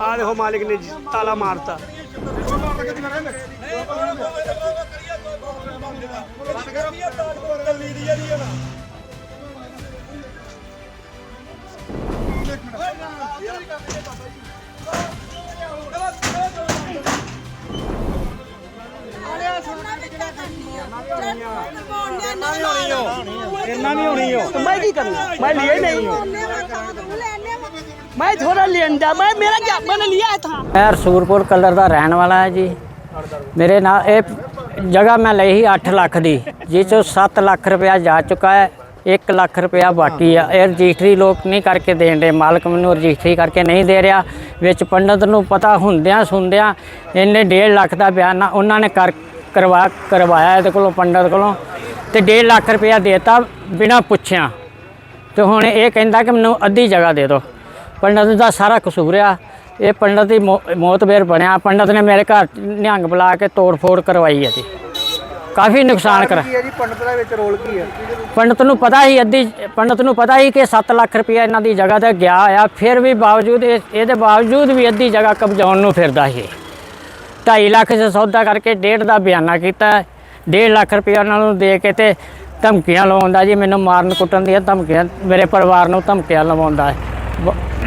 ਆ ਦੇਖੋ ਮਾਲਕ ਨੇ ਤਾਲਾ ਮਾਰਤਾ। ਇੰਨਾ ਨਹੀਂ ਹੋਣੀ ਉਹ ਮੈਂ ਕੀ ਕਰਨਾ? ਮੈਂ ਲਿਆ ਹੀ ਨਹੀਂ। ਮੈਂ ਥੋੜਾ ਲੈਂਦਾ ਮੈਂ ਮੇਰਾ ਕੀ ਮੈंने ਲਿਆ ਥਾ ਮੈਂ ਰਸੂਰਪੁਰ ਕਲਰ ਦਾ ਰਹਿਣ ਵਾਲਾ ਹਾਂ ਜੀ। ਮੇਰੇ ਨਾਲ ਇਹ ਜਗ੍ਹਾ ਮੈਂ ਲਈ ਸੀ 8 ਲੱਖ ਦੀ, ਜਿਸ ਚੋਂ 7 ਲੱਖ ਰੁਪਇਆ ਜਾ ਚੁੱਕਾ ਹੈ 1 ਲੱਖ ਰੁਪਇਆ ਬਾਕੀ ਆ। ਇਹ ਰਜਿਸਟਰੀ ਲੋਕ ਨਹੀਂ ਕਰਕੇ ਦੇਣ ਦੇ, ਮਾਲਕ ਮੈਨੂੰ ਰਜਿਸਟਰੀ ਕਰਕੇ ਨਹੀਂ ਦੇ ਰਿਹਾ। ਵਿੱਚ ਪੰਡਤ ਨੂੰ ਪਤਾ ਹੁੰਦਿਆਂ ਸੁਣਦਿਆਂ ਇਹਨੇ 1.5 ਲੱਖ ਦਾ ਬਿਆਨ ਉਹਨਾਂ ਨੇ ਕਰ, ਕਰਵਾ, ਕਰਵਾਇਆ ਇਹਦੇ ਕੋਲੋਂ, ਪੰਡਤ ਕੋਲੋਂ। ਤੇ 1.5 ਲੱਖ ਰੁਪਇਆ ਦੇਤਾ ਬਿਨਾਂ ਪੁੱਛਿਆ। ਤੇ ਹੁਣ ਇਹ ਕਹਿੰਦਾ ਕਿ ਮੈਨੂੰ ਅੱਧੀ ਜਗ੍ਹਾ ਦੇ ਦਿਓ। ਪੰਡਤ ਦਾ ਸਾਰਾ ਕਸੂਰ ਆ। ਇਹ ਪੰਡਤ ਦੀ ਮੌਤਬੇਰ ਬਣਿਆ। ਪੰਡਤ ਨੇ ਮੇਰੇ ਘਰ ਨਿਹੰਗ ਬੁਲਾ ਕੇ ਤੋੜ ਫੋੜ ਕਰਵਾਈ ਹੈ ਜੀ। ਕਾਫੀ ਨੁਕਸਾਨ ਕਰ ਜੀ? ਪੰਡਤ ਦਾ ਵਿੱਚ ਰੋਲ ਕੀ ਹੈ? ਪੰਡਤ ਨੂੰ ਪਤਾ ਹੀ ਅੱਧੀ ਪੰਡਤ ਨੂੰ ਪਤਾ ਹੀ ਕਿ 7 ਲੱਖ ਰੁਪਇਆ ਇਹਨਾਂ ਦੀ ਜਗ੍ਹਾ ਤੇ ਗਿਆ ਆ। ਫਿਰ ਵੀ ਬਾਵਜੂਦ ਇਹ- ਇਹਦੇ ਬਾਵਜੂਦ ਵੀ ਅੱਧੀ ਜਗ੍ਹਾ ਕਬਜ਼ਾਉਣ ਨੂੰ ਫਿਰਦਾ ਸੀ। 2.5 ਲੱਖ ਦਾ ਸੌਦਾ ਕਰਕੇ ਡੇਢ ਦਾ ਬਿਆਨਾ ਕੀਤਾ। 1.5 ਲੱਖ ਰੁਪਇਆ ਉਹਨਾਂ ਨੂੰ ਦੇ ਕੇ ਤੇ ਧਮਕੀਆਂ ਲਵਾਉਂਦਾ ਜੀ। ਮੈਨੂੰ ਮਾਰਨ ਕੁੱਟਣ ਦੀਆਂ ਧਮਕੀਆਂ ਮੇਰੇ ਪਰਿਵਾਰ ਨੂੰ ਧਮਕੀਆਂ ਲਵਾਉਂਦਾ।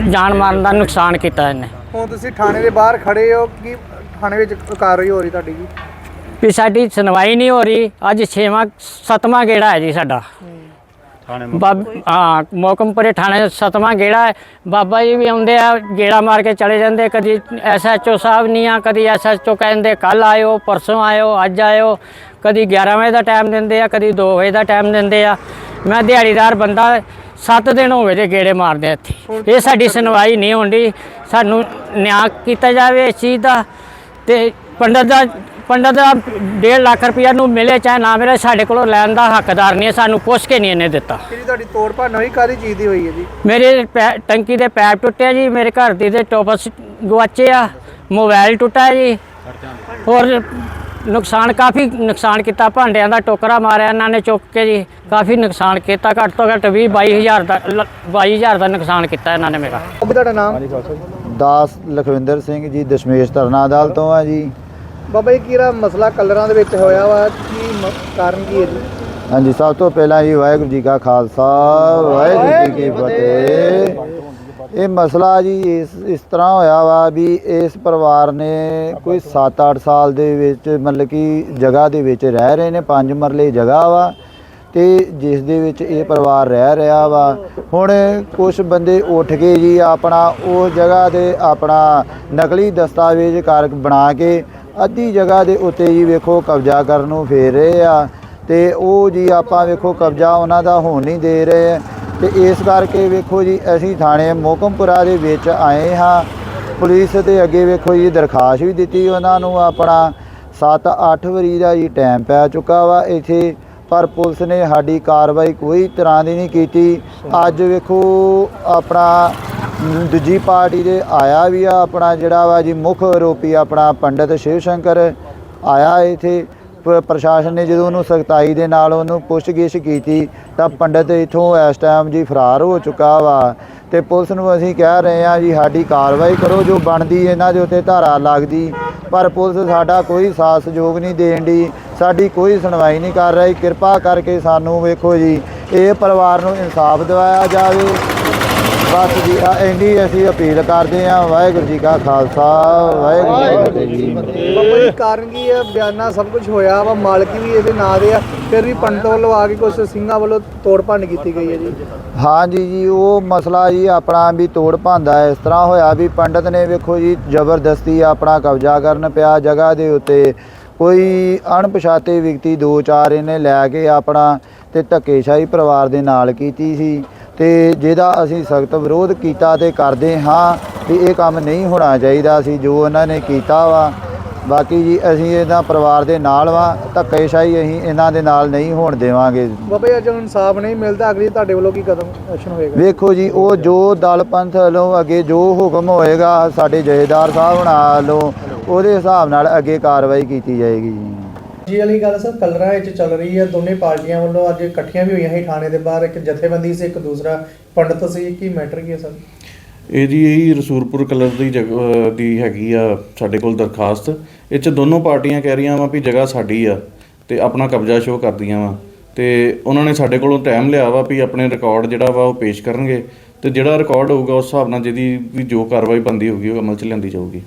ਜਾਨ ਮਾਰਨ ਦਾ ਨੁਕਸਾਨ ਕੀਤਾ ਇਹਨੇ। ਹੁਣ ਤੁਸੀਂ ਥਾਣੇ ਦੇ ਬਾਹਰ ਖੜੇ ਹੋ ਕਿ ਥਾਣੇ ਵਿੱਚ ਕਾਰਵਾਈ ਹੋ ਰਹੀ ਤੁਹਾਡੀ ਜੀ? ਵੀ ਸਾਡੀ ਸੁਣਵਾਈ ਨਹੀਂ ਹੋ ਰਹੀ ਅੱਜ 6ਵਾਂ 7ਵਾਂ ਗੇੜਾ ਹੈ ਜੀ ਸਾਡਾ। ਬਾਬ ਹਾਂ ਮੋਕਮਪੁਰੇ ਥਾਣੇ ਸਤਵਾਂ ਗੇੜਾ ਹੈ। ਬਾਬਾ ਜੀ ਵੀ ਆਉਂਦੇ ਆ ਗੇੜਾ ਮਾਰ ਕੇ ਚਲੇ ਜਾਂਦੇ ਕਦੀ ਐਸਐਚਓ ਸਾਹਿਬ ਨਹੀਂ ਆ ਕਦੀ ਐਸਐਚਓ ਕਹਿੰਦੇ ਕੱਲ ਆਇਓ ਪਰਸੋਂ ਆਇਓ ਅੱਜ ਆਇਓ। ਕਦੀ 11 ਵਜੇ ਦਾ ਟਾਈਮ ਦਿੰਦੇ ਆ ਕਦੀ 2 ਵਜੇ ਦਾ ਟਾਈਮ ਦਿੰਦੇ ਆ। ਮੈਂ ਦਿਹਾੜੀਦਾਰ ਬੰਦਾ 7 ਦਿਨ ਹੋ ਗਏ ਜੇ ਗੇੜੇ ਮਾਰਦੇ ਇੱਥੇ। ਇਹ ਸਾਡੀ ਸੁਣਵਾਈ ਨਹੀਂ ਹੁੰਦੀ। ਸਾਨੂੰ ਨਿਆਂ ਕੀਤਾ ਜਾਵੇ ਇਸ ਚੀਜ਼ ਦਾ ਤੇ ਪੰਡਤ ਦਾ ਪੰਡਤ ਦਾ 1.5 ਲੱਖ ਰੁਪਇਆ ਨੂੰ ਮਿਲੇ ਚਾਹੇ ਨਾ ਮਿਲੇ ਸਾਡੇ ਕੋਲੋਂ ਲੈਣ ਦਾ ਹੱਕਦਾਰ ਨਹੀਂ ਹੈ। ਸਾਨੂੰ ਪੁੱਛ ਕੇ ਨਹੀਂ ਇਹਨੇ ਦਿੱਤਾ। ਜਿਹੜੀ ਤੁਹਾਡੀ ਤੋੜ ਭੰਨ ਹੋਈ ਕਾਦੀ ਚੀਜ਼ ਦੀ ਹੋਈ ਹੈ ਜੀ? ਮੇਰੇ ਪੈ- ਟੰਕੀ ਦੇ ਪੈਪ ਟੁੱਟਿਆ ਜੀ ਮੇਰੇ ਘਰ ਦੀ ਦੇ ਟੋਪਸ ਗਵਾਚੇ ਆ ਮੋਬਾਈਲ ਟੁੱਟਾ ਜੀ। ਹੋਰ ਨੁਕਸਾਨ ਕਾਫੀ ਨੁਕਸਾਨ ਕੀਤਾ ਭਾਂਡਿਆਂ ਦਾ ਟੋਕਰਾ ਮਾਰਿਆ ਇਹਨਾਂ ਨੇ ਚੁੱਕ ਕੇ ਜੀ ਕਾਫੀ ਨੁਕਸਾਨ ਕੀਤਾ ਘੱਟ ਤੋਂ ਘੱਟ 20 22000 ਦਾ ਲ- 22000 ਦਾ ਨੁਕਸਾਨ ਕੀਤਾ ਇਹਨਾਂ ਨੇ ਮੇਰਾ। ਉਹ ਵੀ ਤੁਹਾਡਾ ਨਾਮ? ਦਾਸ ਲਖਵਿੰਦਰ ਸਿੰਘ ਜੀ ਦਸ਼ਮੇਸ਼ ਧਰਨਾ ਦਲ ਤੋਂ ਆ ਜੀ। ਬਾਬਾ ਜੀ ਕਿਹੜਾ ਮਸਲਾ ਕਲਰਾਂ ਦੇ ਵਿੱਚ ਹੋਇਆ ਵਾ? ਕੀ ਮ- ਕਾਰਨ ਕੀ ਹੈ ਜੀ? ਹਾਂਜੀ ਸਭ ਤੋਂ ਪਹਿਲਾਂ ਜੀ ਵਾਹਿਗੁਰੂ ਜੀ ਕਾ ਖਾਲਸਾ ਵਾਹਿਗੁਰੂ ਜੀ ਕੀ ਫਤਿਹ। ਇਹ ਮਸਲਾ ਜੀ ਇਸ ਇਸ ਤਰ੍ਹਾਂ ਹੋਇਆ ਵਾ ਵੀ ਇਸ ਪਰਿਵਾਰ ਨੇ ਕੋਈ 7-8 ਸਾਲ ਦੇ ਵਿੱਚ ਮਤਲਬ ਕਿ ਜਗ੍ਹਾ ਦੇ ਵਿੱਚ ਰਹਿ ਰਹੇ ਨੇ, ਪੰਜ ਮਰਲੇ ਜਗ੍ਹਾ ਵਾ ਤੇ ਜਿਸ ਦੇ ਵਿੱਚ ਇਹ ਪਰਿਵਾਰ ਰਹਿ ਰਿਹਾ ਵਾ। ਹੁਣ ਕੁਝ ਬੰਦੇ ਉੱਠ ਕੇ ਜੀ ਆਪਣਾ ਉਹ ਜਗ੍ਹਾ ਤੇ ਆਪਣਾ ਨਕਲੀ ਦਸਤਾਵੇਜ਼ ਕਰ ਬਣਾ ਕੇ ਅੱਧੀ ਜਗ੍ਹਾ ਦੇ ਉੱਤੇ ਜੀ ਵੇਖੋ ਕਬਜ਼ਾ ਕਰਨ ਨੂੰ ਫੇਰ ਰਹੇ ਆ ਤੇ ਉਹ ਜੀ ਆਪਾਂ ਵੇਖੋ ਕਬਜ਼ਾ ਉਹਨਾਂ ਦਾ ਹੋਣ ਨਹੀਂ ਦੇ ਰਹੇ। ਤੇ ਇਸ ਕਰਕੇ ਵੇਖੋ ਜੀ, ਅਸੀਂ ਥਾਣੇ ਮੋਕਮਪੁਰਾ ਦੇ ਵਿੱਚ ਆਏ ਹਾਂ। ਪੁਲਿਸ ਤੇ ਅੱਗੇ ਵੇਖੋ ਜੀ, ਦਰਖਾਸਤ ਵੀ ਦਿੱਤੀ ਉਹਨਾਂ ਨੂੰ। ਆਪਣਾ 7-8 ਵਾਰੀ ਦਾ ਜੀ ਟਾਈਮ ਪੈ ਚੁੱਕਾ ਵਾ ਇੱਥੇ, ਪਰ ਪੁਲਿਸ ਨੇ ਸਾਡੀ ਕਾਰਵਾਈ ਕੋਈ ਤਰ੍ਹਾਂ ਦੀ ਨਹੀਂ ਕੀਤੀ। ਅੱਜ ਵੇਖੋ, ਆਪਣਾ ਦੂਜੀ ਪਾਰਟੀ ਦੇ ਆਇਆ ਵੀ ਆ, ਆਪਣਾ ਜਿਹੜਾ ਵਾ ਜੀ ਮੁੱਖ ਆਰੋਪੀ, ਆਪਣਾ ਪੰਡਿਤ ਸ਼ਿਵ ਸ਼ੰਕਰ ਆਇਆ ਇੱਥੇ। ਪ- ਪ੍ਰਸ਼ਾਸਨ ਨੇ ਜਦੋਂ ਉਹਨੂੰ ਸਖਤਾਈ ਦੇ ਨਾਲ ਉਹਨੂੰ ਪੁੱਛਗਿੱਛ ਕੀਤੀ ਤਾਂ ਪੰਡਿਤ ਇਥੋਂ ਇਸ ਟਾਈਮ ਜੀ ਫਰਾਰ ਹੋ ਚੁੱਕਾ ਵਾ ਤੇ ਪੁਲਿਸ ਨੂੰ ਅਸੀਂ ਕਹਿ ਰਹੇ ਹਾਂ ਜੀ ਸਾਡੀ ਕਾਰਵਾਈ ਕਰੋ, ਜੋ ਬਣਦੀ ਇਹਨਾਂ ਦੇ ਉੱਤੇ ਧਾਰਾ ਲੱਗਦੀ, ਪਰ ਪੁਲਿਸ ਸਾਡਾ ਕੋਈ ਸਾਥ ਸਹਿਯੋਗ ਨਹੀਂ ਦੇਣ ਦੀ ਸਾਡੀ ਕੋਈ ਸੁਣਵਾਈ ਨਹੀਂ ਕਰ ਰਹੀ, ਕਿਰਪਾ ਕਰਕੇ ਸਾਨੂੰ ਵੇਖੋ ਜੀ, ਇਹ ਪਰਿਵਾਰ ਨੂੰ ਇਨਸਾਫ ਦਿਵਾਇਆ ਜਾਵੇ। ਬਸ ਜੀ ਆ ਇੰਨੀ ਅਸੀਂ ਅਪੀਲ ਕਰਦੇ ਹਾਂ ਵਾਹਿਗੁਰੂ ਜੀ ਕਾ ਖਾਲਸਾ ਵਾਹਿਗੁਰੂ ਜੀ ਕੀ ਫਤਿਹ। ਜੀ ਬਾਬਾ ਜੀ ਕਾਰਨ ਕੀ ਹੈ ਬਿਆਨਾ ਸਭ ਕੁਝ ਹੋਇਆ ਵਾ ਮਾਲਕੀ ਵੀ ਇਹਦੇ ਨਾਂ ਦੇ ਆ ਫਿਰ ਵੀ ਪੰਡਤ ਵੱਲੋਂ ਆ ਕੇ ਕੁਝ ਸਿੰਘਾਂ ਵੱਲੋਂ ਤੋੜ ਭੰਨ ਕੀਤੀ ਗਈ ਹੈ ਜੀ। ਹਾਂਜੀ ਜੀ ਉਹ ਮਸਲਾ ਜੀ ਆਪਣਾ ਵੀ ਤੋੜ ਭਾਂਦਾ ਇਸ ਤਰ੍ਹਾਂ ਹੋਇਆ ਵੀ ਪੰਡਤ ਨੇ ਵੇਖੋ ਜੀ ਜ਼ਬਰਦਸਤੀ ਆਪਣਾ ਕਬਜ਼ਾ ਕਰਨ ਪਿਆ ਜਗ੍ਹਾ ਦੇ ਉੱਤੇ। ਕੋਈ ਅਣਪਛਾਤੇ ਵਿਅਕਤੀ ਦੋ ਚਾਰ ਇਹਨੇ ਲੈ ਕੇ ਆਪਣਾ ਤੇ ਧੱਕੇਸ਼ਾਹੀ ਪਰਿਵਾਰ ਦੇ ਨਾਲ ਕੀਤੀ ਸੀ। ਤੇ ਜਿਹਦਾ ਅਸੀਂ ਸਖਤ ਵਿਰੋਧ ਕੀਤਾ ਤੇ ਕਰਦੇ ਹਾਂ ਵੀ ਇਹ ਕੰਮ ਨਹੀਂ ਹੋਣਾ ਚਾਹੀਦਾ ਸੀ ਜੋ ਉਹਨਾਂ ਨੇ ਕੀਤਾ ਵਾ। ਬਾਕੀ ਜੀ ਅਸੀਂ ਇਹਨਾਂ ਪਰਿਵਾਰ ਦੇ ਨਾਲ ਵਾਂ ਧੱਕੇਸ਼ਾਹੀ ਅਸੀਂ ਇਹਨਾਂ ਦੇ ਨਾਲ ਨਹੀਂ ਹੋਣ ਦੇਵਾਂਗੇ। ਬਾਬਾ ਜੀ ਅੱਜ ਇਨਸਾਫ ਨਹੀਂ ਮਿਲਦਾ ਅਗਲੀ ਤੁਹਾਡੇ ਵੱਲੋਂ ਕੀ ਕਦਮ ਐਕਸ਼ਨ ਹੋਏਗਾ? ਵੇਖੋ ਜੀ ਉਹ ਜੋ ਦਲ ਪੰਥ ਵੱਲੋਂ ਅੱਗੇ ਜੋ ਹੁਕਮ ਹੋਏਗਾ ਸਾਡੇ ਜਥੇਦਾਰ ਸਾਹਿਬ ਨਾਲ ਵੱਲੋਂ ਉਹਦੇ ਹਿਸਾਬ ਨਾਲ ਅੱਗੇ ਕਾਰਵਾਈ ਕੀਤੀ ਜਾਏਗੀ ਜੀ। ਜੀ ਵਾਲੀ ਗੱਲ ਸਰ, ਕਲਰਾਂ ਵਿੱਚ ਚੱਲ ਰਹੀ ਹੈ ਦੋਨੇ ਪਾਰਟੀਆਂ ਵੱਲੋਂ ਅੱਜ ਇਕੱਠੀਆਂ ਵੀ ਹੋਈਆਂ ਸੀ ਥਾਣੇ ਦੇ ਬਾਹਰ, ਇੱਕ ਜਥੇਬੰਦੀ ਸੀ, ਇੱਕ ਦੂਸਰਾ ਪੰਡਤ ਸੀ, ਕੀ ਮੈਟਰ ਕੀ ਹੈ ਸਰ? ਇਹ ਜੀ, ਇਹੀ ਰਸੂਰਪੁਰ ਕਲਰ ਦੀ ਜਗ੍ਹਾ ਦੀ ਹੈਗੀ ਆ, ਸਾਡੇ ਕੋਲ ਦਰਖਾਸਤ। ਇਹ ਚ ਦੋਨੋਂ ਪਾਰਟੀਆਂ ਕਹਿ ਰਹੀਆਂ ਵਾ ਵੀ ਜਗ੍ਹਾ ਸਾਡੀ ਆ, ਤੇ ਆਪਣਾ ਕਬਜ਼ਾ ਸ਼ੋਅ ਕਰਦੀਆਂ ਵਾ। ਤੇ ਉਹਨਾਂ ਨੇ ਸਾਡੇ ਕੋਲੋਂ ਟਾਈਮ ਲਿਆ ਵਾ ਵੀ ਆਪਣੇ ਰਿਕਾਰਡ ਜਿਹੜਾ ਵਾ ਉਹ ਪੇਸ਼ ਕਰਨਗੇ, ਤੇ ਜਿਹੜਾ ਰਿਕਾਰਡ ਹੋਊਗਾ ਉਸ ਹਿਸਾਬ ਨਾਲ ਜਿਹਦੀ ਵੀ ਜੋ ਕਾਰਵਾਈ ਬੰਦੀ ਹੋਊਗੀ, ਉਹ ਅਮਲ ਚ ਲਿਆਂਦੀ ਜਾਊਗੀ।